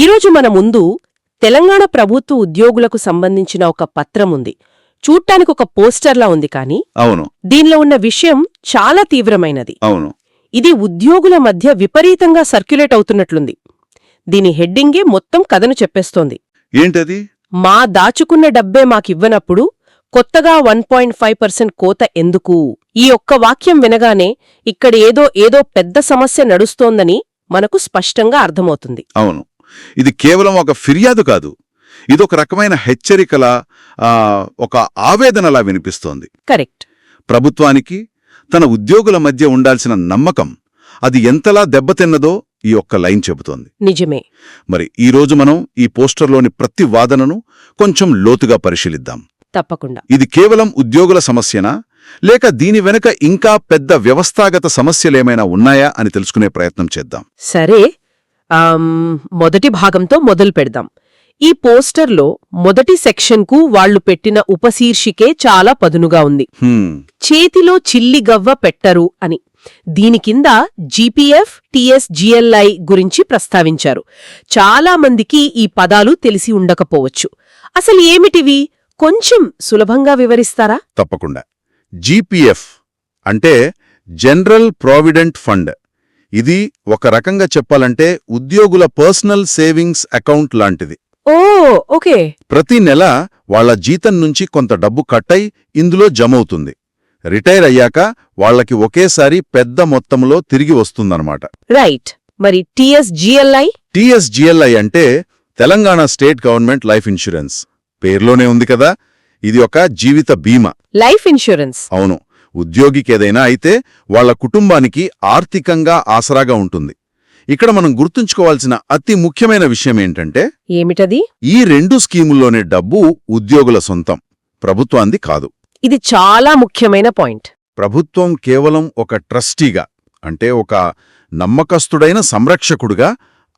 ఈరోజు మన ముందు తెలంగాణ ప్రభుత్వ ఉద్యోగులకు సంబంధించిన ఒక పత్రం ఉంది. చూడ్డానికి ఒక పోస్టర్లా ఉంది కానీ అవును. దీనిలో ఉన్న విషయం చాలా తీవ్రమైనది. అవును. ఇది ఉద్యోగుల మధ్య విపరీతంగా సర్క్యులేట్ అవుతున్నట్లుంది. దీని హెడ్డింగే మొత్తం కథను చెప్పేస్తోంది. ఏంటది? మా దాచుకున్న డబ్బే మాకివ్వనప్పుడు కొత్తగా వన్ పాయింట్ ఫైవ్ పర్సెంట్ కోత ఎందుకు? ఈ ఒక్క వాక్యం వినగానే ఇక్కడ ఏదో ఏదో పెద్ద సమస్య నడుస్తోందని మనకు స్పష్టంగా అర్థమవుతుంది. అవును. ఇది కేవలం ఒక ఫిర్యాదు కాదు. ఇదొక రకమైన హెచ్చరికల ఒక ఆవేదనలా వినిపిస్తోంది. కరెక్ట్. ప్రభుత్వానికి తన ఉద్యోగుల మధ్య ఉండాల్సిన నమ్మకం అది ఎంతలా దెబ్బతిన్నదో ఈ ఒక్క లైన్ చెబుతోంది. నిజమే. మరి ఈ రోజు మనం ఈ పోస్టర్లోని ప్రతి వాదనను కొంచెం లోతుగా పరిశీలిద్దాం. తప్పకుండా. ఇది కేవలం ఉద్యోగుల సమస్యనా? లేక దీని వెనుక ఇంకా పెద్ద వ్యవస్థాగత సమస్యలేమైనా ఉన్నాయా అని తెలుసుకునే ప్రయత్నం చేద్దాం. సరే. మొదటి భాగంతో మొదలు పెడదాం. ఈ పోస్టర్లో మొదటి సెక్షన్కు వాళ్ళు పెట్టిన ఉపశీర్షికే చాలా పదునుగా ఉంది. చేతిలో చిల్లిగవ్వ పెట్టరు అని. దీని కింద జీపీఎఫ్ టీఎస్జిఎల్ఐ గురించి ప్రస్తావించారు. చాలా మందికి ఈ పదాలు తెలిసి ఉండకపోవచ్చు. అసలు ఏమిటివి? కొంచెం సులభంగా వివరిస్తారా? తప్పకుండా. జీపీఎఫ్ అంటే జనరల్ ప్రావిడెంట్ ఫండ్. ఇది ఒక రకంగా చెప్పాలంటే ఉద్యోగుల పర్సనల్ సేవింగ్స్ అకౌంట్ లాంటిది. Oh okay. ప్రతి నెల వాళ్ళ జీతం నుంచి కొంత డబ్బు కట్టై ఇందులో జమవుతుంది. రిటైర్ అయ్యాక వాళ్ళకి ఒకేసారి పెద్ద మొత్తంలో తిరిగి వస్తుందన్నమాట. రైట్. మరి టీఎస్జిఎల్ఐ? టీఎస్జిఎల్ఐ అంటే Telangana state government life insurance పేర్లోనే ఉంది కదా. ఇది ఒక జీవిత బీమా. లైఫ్ ఇన్సూరెన్స్ అవును. ఉద్యోగికేదైనా అయితే వాళ్ళ కుటుంబానికి ఆర్థికంగా ఆసరాగా ఉంటుంది. ఇక్కడ మనం గుర్తుంచుకోవాల్సిన అతి ముఖ్యమైన విషయం ఏంటంటే ఏమిటది? ఈ రెండు స్కీముల్లోనే డబ్బు ఉద్యోగుల సొంతం ప్రభుత్వాంది కాదు. ఇది చాలా ముఖ్యమైన పాయింట్. ప్రభుత్వం కేవలం ఒక ట్రస్టీగా అంటే ఒక నమ్మకస్తుడైన సంరక్షకుడుగా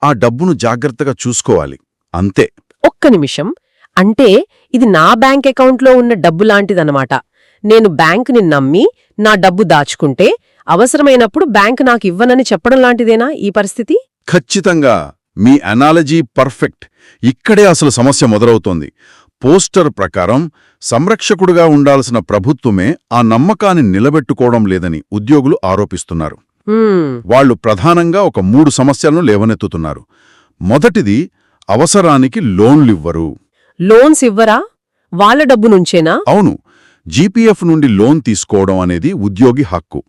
ఆ డబ్బును జాగ్రత్తగా చూసుకోవాలి. అంతే. ఒక్క నిమిషం. అంటే ఇది నా బ్యాంక్ అకౌంట్లో ఉన్న డబ్బు లాంటిదన్నమాట. నేను బ్యాంకుని నమ్మి నా డబ్బు దాచుకుంటే అవసరమైనప్పుడు బ్యాంక్ నాకు ఇవ్వనని చెప్పడం లాంటిదేనా ఈ పరిస్థితి? ఖచ్చితంగా. మీ అనాలజీ పర్ఫెక్ట్ ఇక్కడే అసలు సమస్య మొదలవుతోంది. పోస్టర్ ప్రకారం సంరక్షకుడుగా ఉండాల్సిన ప్రభుత్వమే ఆ నమ్మకాన్ని నిలబెట్టుకోవడం లేదని ఉద్యోగులు ఆరోపిస్తున్నారు. వాళ్ళు ప్రధానంగా ఒక మూడు సమస్యలను లేవనెత్తుతున్నారు. మొదటిది అవసరానికి లోన్లివ్వరు. లోన్స్ ఇవ్వరా? వాళ్ళ డబ్బు నుంచేనా? అవును. జీపీఎఫ్ నుండి లోన్ తీసుకోవడం అనేది ఉద్యోగి హక్కు.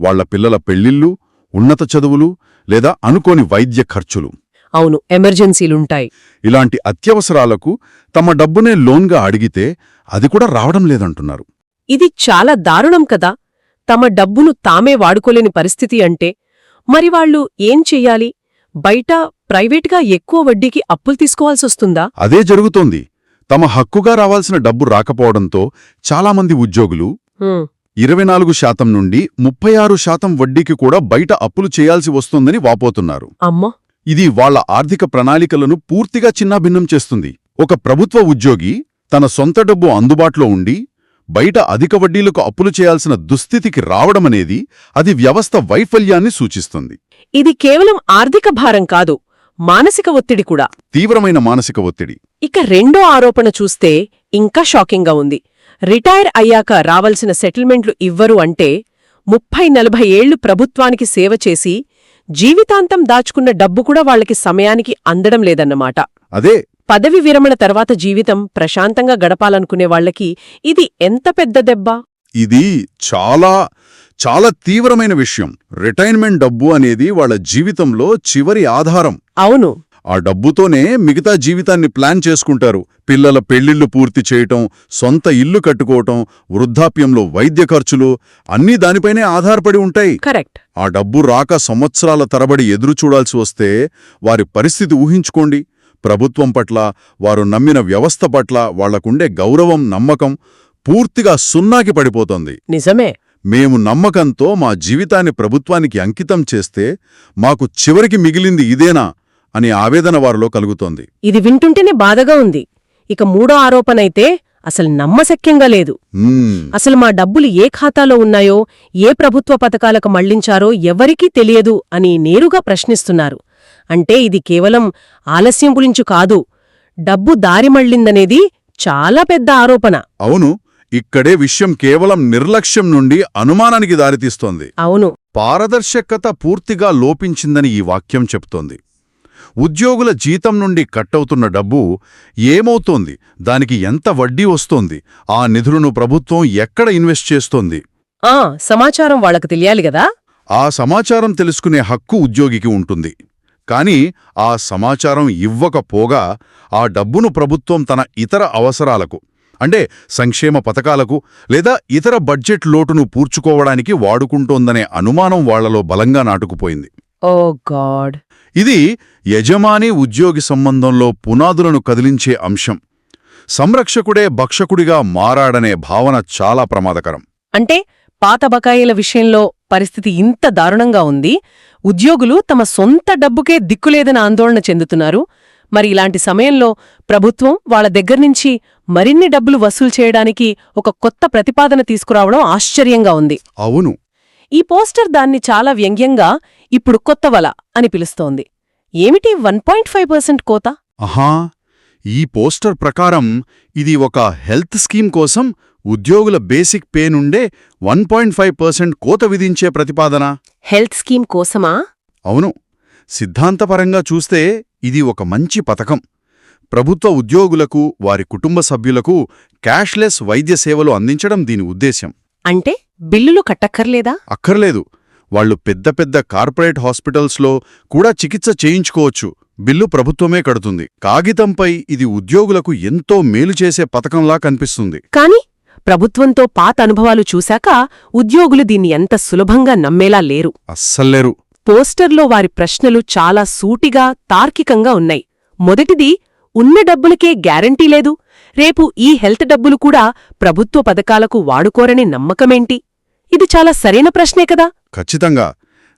వాళ్ళ పిల్లల పెళ్ళిళ్ళు ఉన్నత చదువులు లేదా అనుకోని వైద్య ఖర్చులు. అవును ఎమర్జెన్సీలుంటాయి. ఇలాంటి అత్యవసరాలకు తమ డబ్బునే లోన్గా అడిగితే అది కూడా రావడం లేదంటున్నారు. ఇది చాలా దారుణం కదా! తమ డబ్బును తామే వాడుకోలేని పరిస్థితి అంటే మరి వాళ్ళు ఏం చెయ్యాలి? బయట ప్రైవేట్గా ఎక్కువ వడ్డీకి అప్పులు తీసుకోవాల్సొస్తుందా? అదే జరుగుతోంది. తమ హక్కుగా రావాల్సిన డబ్బు రాకపోవడంతో చాలామంది ఉద్యోగులు ఇరవై నాలుగు శాతం నుండి ముప్పై ఆరు శాతం వడ్డీకి కూడా బయట అప్పులు చేయాల్సి వస్తోందని వాపోతున్నారు. అమ్మో. ఇది వాళ్ళ ఆర్థిక ప్రణాళికలను పూర్తిగా చిన్నాభిన్నం చేస్తుంది. ఒక ప్రభుత్వ ఉద్యోగి తన సొంత డబ్బు అందుబాటులో ఉండి బయట అధిక వడ్డీలకు అప్పులు చేయాల్సిన దుస్థితికి రావడమనేది అది వ్యవస్థ వైఫల్యాన్ని సూచిస్తుంది. ఇది కేవలం ఆర్థిక భారం కాదు. మానసిక ఒత్తిడి కూడా. తీవ్రమైన మానసిక ఒత్తిడి. ఇక రెండో ఆరోపణ చూస్తే ఇంకా షాకింగ్గా ఉంది. రిటైర్ అయ్యాక రావలసిన సెటిల్మెంట్లు ఇవ్వరు అంటే ముప్పై నలభై ఏళ్ళు ప్రభుత్వానికి సేవ చేసి జీవితాంతం దాచుకున్న డబ్బు కూడా వాళ్ళకి సమయానికి అందడం లేదన్నమాట. అదే. పదవి విరమణ తర్వాత జీవితం ప్రశాంతంగా గడపాలనుకునే వాళ్ళకి ఇది ఎంత పెద్ద దెబ్బ? ఇది చాలా చాలా తీవ్రమైన విషయం. రిటైర్మెంట్ డబ్బు అనేది వాళ్ళ జీవితంలో చివరి ఆధారం. అవును. ఆ డబ్బుతోనే మిగతా జీవితాన్ని ప్లాన్ చేసుకుంటారు. పిల్లల పెళ్ళిళ్ళు పూర్తి చేయటం సొంత ఇల్లు కట్టుకోవటం వృద్ధాప్యంలో వైద్య ఖర్చులు అన్నీ దానిపైనే ఆధారపడి ఉంటాయి. కరెక్ట్. ఆ డబ్బు రాక సంవత్సరాల తరబడి ఎదురు చూడాల్సి వస్తే వారి పరిస్థితి ఊహించుకోండి. ప్రభుత్వం పట్ల వారు నమ్మిన వ్యవస్థ పట్ల వాళ్ళకుండే గౌరవం నమ్మకం పూర్తిగా సున్నాకి పడిపోతోంది. నిజమే. మేము నమ్మకంతో మా జీవితాన్ని ప్రభుత్వానికి అంకితం చేస్తే మాకు చివరికి మిగిలింది ఇదేనా అని ఆవేదన వారిలో కలుగుతోంది. ఇది వింటుంటేనే బాధగా ఉంది. ఇక మూడో ఆరోపణైతే అసలు నమ్మశక్యంగా లేదు. అసలు మా డబ్బులు ఏ ఖాతాలో ఉన్నాయో ఏ ప్రభుత్వ పథకాలకు మళ్ళించారో ఎవరికీ తెలియదు అని నేరుగా ప్రశ్నిస్తున్నారు. అంటే ఇది కేవలం ఆలస్యం గురించి కాదు. డబ్బు దారి మళ్ళిందనేది చాలా పెద్ద ఆరోపణ. అవును ఇక్కడే విషయం కేవలం నిర్లక్ష్యం నుండి అనుమానానికి దారితీస్తోంది. అవును. పారదర్శకత పూర్తిగా లోపించిందని ఈ వాక్యం చెప్తోంది. ఉద్యోగుల జీతం నుండి కట్టవుతున్న డబ్బు ఏమవుతోంది? దానికి ఎంత వడ్డీ వస్తోంది? ఆ నిధులను ప్రభుత్వం ఎక్కడ ఇన్వెస్ట్ చేస్తోంది? ఆ సమాచారం వాళ్ళకు తెలియాలి గదా ఆ సమాచారం తెలుసుకునే హక్కు ఉద్యోగికి ఉంటుంది. కాని ఆ సమాచారం ఇవ్వకపోగా ఆ డబ్బును ప్రభుత్వం తన ఇతర అవసరాలకు అంటే సంక్షేమ పథకాలకు లేదా ఇతర బడ్జెట్ లోటును పూడ్చుకోవడానికి వాడుకుంటోందనే అనుమానం వాళ్ళలో బలంగా నాటుకుపోయింది. Oh God. ఇది యజమాని ఉద్యోగి సంబంధంలో పునాదులను కదిలించే అంశం. సంరక్షకుడే భక్షకుడిగా మారాడనే భావన చాలా ప్రమాదకరం. అంటే పాత బకాయిల విషయంలో పరిస్థితి ఇంత దారుణంగా ఉంది ఉద్యోగులు తమ సొంత డబ్బుకే దిక్కులేదని ఆందోళన చెందుతున్నారు మరి ఇలాంటి సమయంలో ప్రభుత్వం వాళ్ళ దగ్గర్నుంచి మరిన్ని డబ్బులు వసూలు చేయడానికి ఒక కొత్త ప్రతిపాదన తీసుకురావడం ఆశ్చర్యంగా ఉంది. అవును. ఈ పోస్టర్ దాన్ని చాలా వ్యంగ్యంగా ఇప్పుడు కొత్త వల అని పిలుస్తోంది. ఏమిటి వన్ పాయింట్ ఫైవ్ పర్సెంట్ కోత? అహా ఈ పోస్టర్ ప్రకారం ఇది ఒక హెల్త్ స్కీమ్ కోసం ఉద్యోగుల బేసిక్ పే నుండే వన్ పాయింట్ ఫైవ్ పర్సెంట్ కోత విధించే ప్రతిపాదన. హెల్త్ స్కీమ్ కోసమా? అవును. సిద్ధాంతపరంగా చూస్తే ఇది ఒక మంచి పథకం. ప్రభుత్వ ఉద్యోగులకు వారి కుటుంబ సభ్యులకు క్యాష్లెస్ వైద్య సేవలు అందించడం దీని ఉద్దేశ్యం. అంటే బిల్లులు కట్టక్కర్లేదా? అక్కర్లేదు. వాళ్ళు పెద్ద పెద్ద కార్పొరేట్ హాస్పిటల్స్లో కూడా చికిత్స చేయించుకోవచ్చు. బిల్లు ప్రభుత్వమే కడుతుంది. కాగితంపై ఇది ఉద్యోగులకు ఎంతో మేలు చేసే పథకంలా కనిపిస్తుంది. కాని ప్రభుత్వంతో పాత అనుభవాలు చూశాక ఉద్యోగులు దీన్ని ఎంత సులభంగా నమ్మేలా లేరు. అస్సల్లేరు పోస్టర్లో వారి ప్రశ్నలు చాలా సూటిగా తార్కికంగా ఉన్నాయి. మొదటిది ఉన్న డబ్బులకే గ్యారంటీ లేదు. రేపు ఈ హెల్త్ డబ్బులు కూడా ప్రభుత్వ పథకాలకు వాడుకోరని నమ్మకమేంటి? ఇది చాలా సరైన ప్రశ్నే కదా? ఖచ్చితంగా.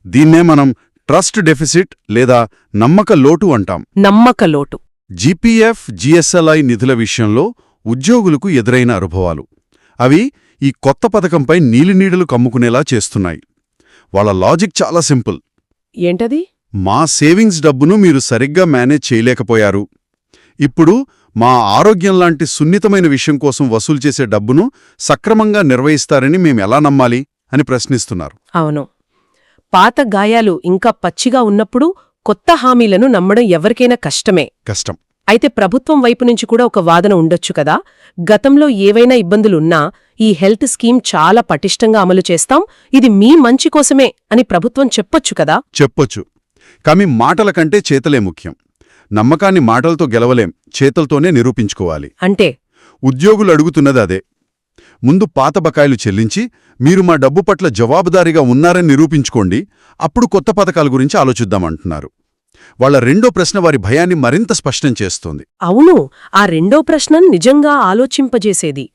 దీన్నే మనం ట్రస్ట్ డెఫిసిట్ లేదా నమ్మక లోటు అంటాం. నమ్మక లోటు. జీపీఎఫ్ జిఎస్ఎల్ఐ నిధుల విషయంలో ఉద్యోగులకు ఎదురైన అనుభవాలు. అవి ఈ కొత్త పథకంపై నీలినీడలు కమ్ముకునేలా చేస్తున్నాయి. వాళ్ళ లాజిక్ చాలా సింపుల్. ఏంటది? మా సేవింగ్స్ డబ్బును మీరు సరిగ్గా మేనేజ్ చేయలేకపోయారు. ఇప్పుడు మా ఆరోగ్యం లాంటి సున్నితమైన విషయం కోసం వసూలు చేసే డబ్బును సక్రమంగా నిర్వహిస్తారని మేమెలా నమ్మాలి అని ప్రశ్నిస్తున్నారు. అవును. పాత గాయాలు ఇంకా పచ్చిగా ఉన్నప్పుడు కొత్త హామీలను నమ్మడం ఎవరికైనా కష్టమే. కష్టం. అయితే ప్రభుత్వం వైపు నుంచి కూడా ఒక వాదన ఉండొచ్చు కదా? గతంలో ఏవైనా ఇబ్బందులున్నా ఈ హెల్త్ స్కీమ్ చాలా పటిష్టంగా అమలు చేస్తాం. ఇది మీ మంచి కోసమే అని ప్రభుత్వం చెప్పొచ్చు కదా? చెప్పొచ్చు. కాని మాటల కంటే చేతలే ముఖ్యం. నమ్మకాన్ని మాటలతో గెలవలేం చేతలతోనే నిరూపించుకోవాలి. అంటే? ఉద్యోగులు అడుగుతున్నది అదే. ముందు పాత బకాయిలు చెల్లించి మీరు మా డబ్బు పట్ల జవాబుదారీగా ఉన్నారని నిరూపించుకోండి అప్పుడు కొత్త పథకాల గురించి ఆలోచిద్దామంటున్నారు వాళ్ళ రెండో ప్రశ్న వారి భయాన్ని మరింత స్పష్టం చేస్తోంది. అవును ఆ రెండో ప్రశ్న నిజంగా ఆలోచింపజేసేది.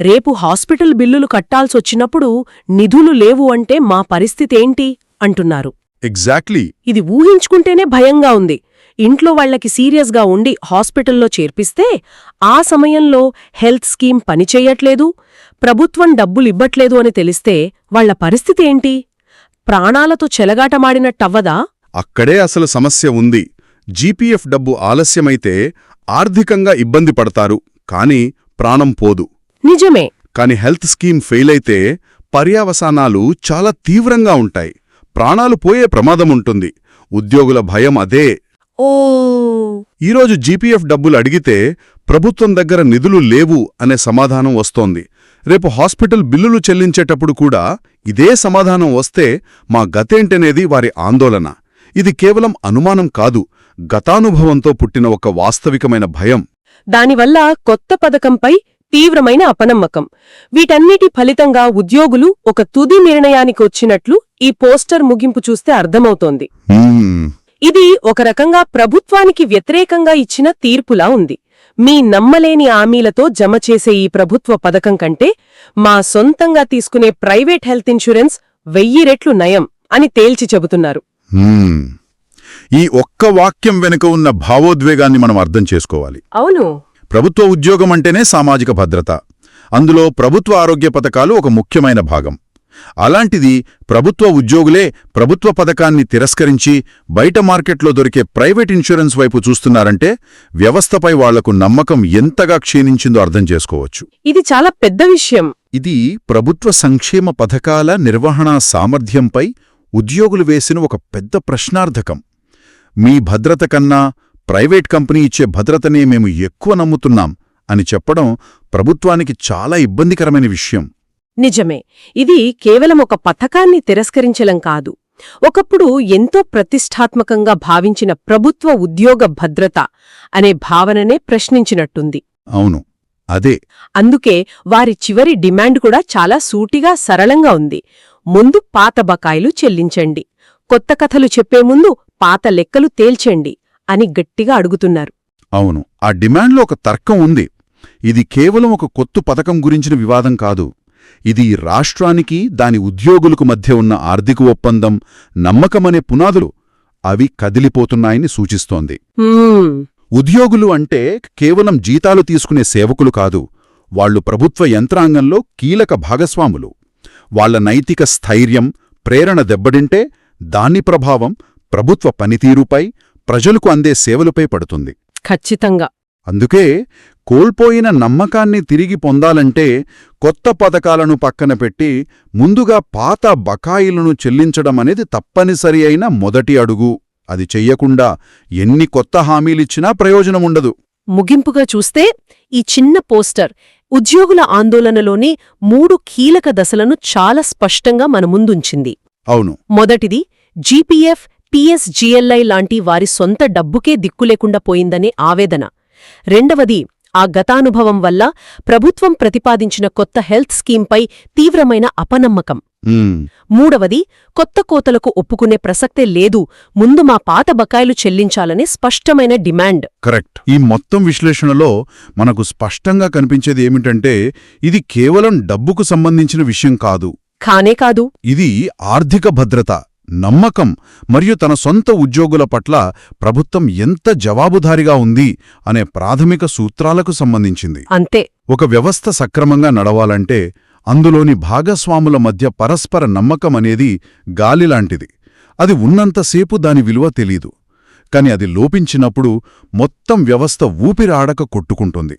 రేపు హాస్పిటల్ బిల్లులు కట్టాల్సొచ్చినప్పుడు నిధులు లేవు అంటే మా పరిస్థితేంటి అంటున్నారు. ఎగ్జాక్ట్లీ ఇది ఊహించుకుంటేనే భయంగా ఉంది. ఇంట్లో వాళ్ళకి సీరియస్గా ఉండి హాస్పిటల్లో చేర్పిస్తే ఆ సమయంలో హెల్త్ స్కీమ్ పనిచేయట్లేదు ప్రభుత్వం డబ్బులివ్వట్లేదు అని తెలిస్తే వాళ్ళ పరిస్థితి ఏంటి? ప్రాణాలతో చెలగాటమాడినట్టవ్వదా? అక్కడే అసలు సమస్య ఉంది. జీపీఎఫ్ డబ్బు ఆలస్యమైతే ఆర్థికంగా ఇబ్బంది పడతారు. కాని ప్రాణం పోదు. నిజమే. కాని హెల్త్ స్కీమ్ ఫెయిల్ అయితే పర్యావసానాలు చాలా తీవ్రంగా ఉంటాయి. ప్రాణాలు పోయే ప్రమాదముంటుంది ఉద్యోగుల భయం అదే. ఓ. ఈరోజు జీపీఎఫ్ డబ్బులు అడిగితే ప్రభుత్వం దగ్గర నిధులు లేవు అనే సమాధానం వస్తోంది. రేపు హాస్పిటల్ బిల్లులు చెల్లించేటప్పుడు కూడా ఇదే సమాధానం వస్తే మా గతేంటనేది వారి ఆందోళన. ఇది కేవలం అనుమానం కాదు గతానుభవంతో పుట్టిన ఒక వాస్తవికమైన భయం. దానివల్ల కొత్త పథకంపై తీవ్రమైన అపనమ్మకం. వీటన్నిటి ఫలితంగా ఉద్యోగులు ఒక తుది నిర్ణయానికి వచ్చినట్లు ఈ పోస్టర్ ముగింపు చూస్తే అర్థమవుతోంది. ఇది ఒక రకంగా ప్రభుత్వానికి వ్యతిరేకంగా ఇచ్చిన తీర్పులా ఉంది. మీ నమ్మలేని హామీలతో జమ చేసే ఈ ప్రభుత్వ పథకం కంటే మా సొంతంగా తీసుకునే ప్రైవేట్ హెల్త్ ఇన్సూరెన్స్ వెయ్యి రెట్లు నయం అని తేల్చి చెబుతున్నారు. ఈ ఒక్క వాక్యం వెనుక ఉన్న భావోద్వేగాన్ని మనం అర్థం చేసుకోవాలి. అవును. ప్రభుత్వ ఉద్యోగం అంటేనే సామాజిక భద్రత. అందులో ప్రభుత్వ ఆరోగ్య పథకాలు ఒక ముఖ్యమైన భాగం. అలాంటిది ప్రభుత్వ ఉద్యోగులే ప్రభుత్వ పథకాన్ని తిరస్కరించి బయట మార్కెట్లో దొరికే ప్రైవేట్ ఇన్సూరెన్స్ వైపు చూస్తున్నారంటే వ్యవస్థపై వాళ్ళకు నమ్మకం ఎంతగా క్షీణించిందో అర్థం చేసుకోవచ్చు. ఇది చాలా పెద్ద విషయం. ఇది ప్రభుత్వ సంక్షేమ పథకాల నిర్వహణా సామర్థ్యంపై ఉద్యోగులు వేసిన ఒక పెద్ద ప్రశ్నార్థకం. మీ భద్రత కన్నా ప్రైవేట్ కంపెనీ ఇచ్చే భద్రతనే మేము ఎక్కువ నమ్ముతున్నాం అని చెప్పడం ప్రభుత్వానికి చాలా ఇబ్బందికరమైన విషయం. నిజమే. ఇది కేవలం ఒక పథకాన్ని తిరస్కరించలం కాదు. ఒకప్పుడు ఎంతో ప్రతిష్టాత్మకంగా భావించిన ప్రభుత్వ ఉద్యోగ భద్రత అనే భావననే ప్రశ్నించినట్టుంది. అవును. అదే. అందుకే వారి చివరి డిమాండ్ కూడా చాలా సూటిగా సరళంగా ఉంది. ముందు పాత బకాయిలు చెల్లించండి. కొత్త కథలు చెప్పే ముందు పాత లెక్కలు తేల్చండి అని గట్టిగా అడుగుతున్నారు. అవును ఆ డిమాండ్లో ఒక తర్కం ఉంది. ఇది కేవలం ఒక కొత్త పథకం గురించిన వివాదం కాదు. ఇది రాష్ట్రానికి దాని ఉద్యోగులకు మధ్య ఉన్న ఆర్థిక ఒప్పందం నమ్మకమనే పునాదులు అవి కదిలిపోతున్నాయని సూచిస్తోంది. ఉద్యోగులు అంటే కేవలం జీతాలు తీసుకునే సేవకులు కాదు వాళ్ళు ప్రభుత్వ యంత్రాంగంలో కీలక భాగస్వాములు. వాళ్ళ నైతిక స్థైర్యం ప్రేరణ దెబ్బడింటే దాని ప్రభావం ప్రభుత్వ పనితీరుపై ప్రజలకు అందే సేవలపై పడుతుంది. ఖచ్చితంగా. అందుకే కోల్పోయిన నమ్మకాన్ని తిరిగి పొందాలంటే కొత్త పథకాలను పక్కన పెట్టి ముందుగా పాత బకాయిలను చెల్లించడం అనేది తప్పనిసరి అయిన మొదటి అడుగు. అది చెయ్యకుండా ఎన్ని కొత్త హామీలిచ్చినా ప్రయోజనముండదు. ముగింపుగా చూస్తే ఈ చిన్న పోస్టర్ ఉద్యోగుల ఆందోళనలోని మూడు కీలక దశలను చాలా స్పష్టంగా మన ముందుంచింది. అవును. మొదటిది జీపీఎఫ్ టీఎస్జీఎల్ఐ లాంటి వారి సొంత డబ్బుకే దిక్కులేకుండా పోయిందనే ఆవేదన. రెండవది ఆ గతానుభవం వల్ల ప్రభుత్వం ప్రతిపాదించిన కొత్త హెల్త్ స్కీంపై తీవ్రమైన అపనమ్మకం. మూడవది కొత్త కోతలకు ఒప్పుకునే ప్రసక్తే లేదు. ముందు మా పాత బకాయిలు చెల్లించాలనే స్పష్టమైన డిమాండ్. కరెక్ట్. ఈ మొత్తం విశ్లేషణలో మనకు స్పష్టంగా కనిపించేది ఏమిటంటే ఇది కేవలం డబ్బుకు సంబంధించిన విషయం కాదు. కానే కాదు. ఇది ఆర్థిక భద్రత. నమ్మకం మరియు తన సొంత ఉద్యోగుల పట్ల ప్రభుత్వం ఎంత జవాబుదారిగా ఉంది అనే ప్రాథమిక సూత్రాలకు సంబంధించింది. అంతే. ఒక వ్యవస్థ సక్రమంగా నడవాలంటే అందులోని భాగస్వాముల మధ్య పరస్పర నమ్మకం అనేది గాలిలాంటిది అది ఉన్నంతసేపు దాని విలువ తెలీదు. కాని అది లోపించినప్పుడు మొత్తం వ్యవస్థ ఊపిరాడక కొట్టుకుంటుంది.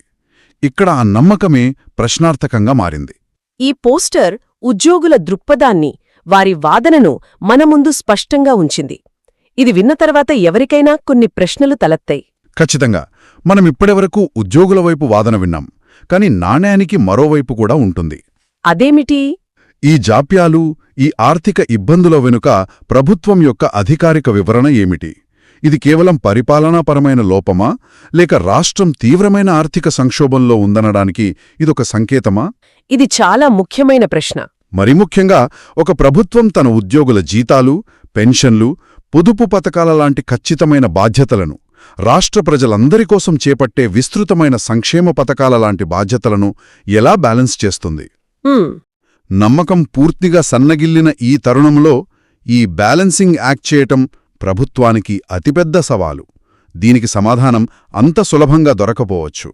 ఇక్కడ ఆ నమ్మకమే ప్రశ్నార్థకంగా మారింది. ఈ పోస్టర్ ఉద్యోగుల దృక్పథాన్ని వారి వాదనను మన ముందు స్పష్టంగా ఉంచింది. ఇది విన్న తర్వాత ఎవరికైనా కొన్ని ప్రశ్నలు తలెత్తాయి. ఖచ్చితంగా. మనం ఇప్పటివరకు ఉద్యోగుల వైపు వాదన విన్నాం. కాని నాణ్యానికి మరోవైపు కూడా ఉంటుంది. అదేమిటి? ఈ జాప్యాలు ఈ ఆర్థిక ఇబ్బందుల వెనుక ప్రభుత్వం యొక్క అధికారిక వివరణ ఏమిటి? ఇది కేవలం పరిపాలనాపరమైన లోపమా? లేక రాష్ట్రం తీవ్రమైన ఆర్థిక సంక్షోభంలో ఉందనడానికి ఇదొక సంకేతమా? ఇది చాలా ముఖ్యమైన ప్రశ్న. మరి ముఖ్యంగా ఒక ప్రభుత్వం తన ఉద్యోగుల జీతాలు పెన్షన్లు పొదుపు పథకాల లాంటి ఖచ్చితమైన బాధ్యతలను రాష్ట్ర ప్రజలందరి కోసం చేపట్టే విస్తృతమైన సంక్షేమ పథకాల లాంటి బాధ్యతలను ఎలా బ్యాలెన్స్ చేస్తుంది? నమ్మకం పూర్తిగా సన్నగిల్లిన ఈ తరుణంలో ఈ బ్యాలెన్సింగ్ యాక్ట్ చేయటం ప్రభుత్వానికి అతిపెద్ద సవాలు. దీనికి సమాధానం అంత సులభంగా దొరకపోవచ్చు.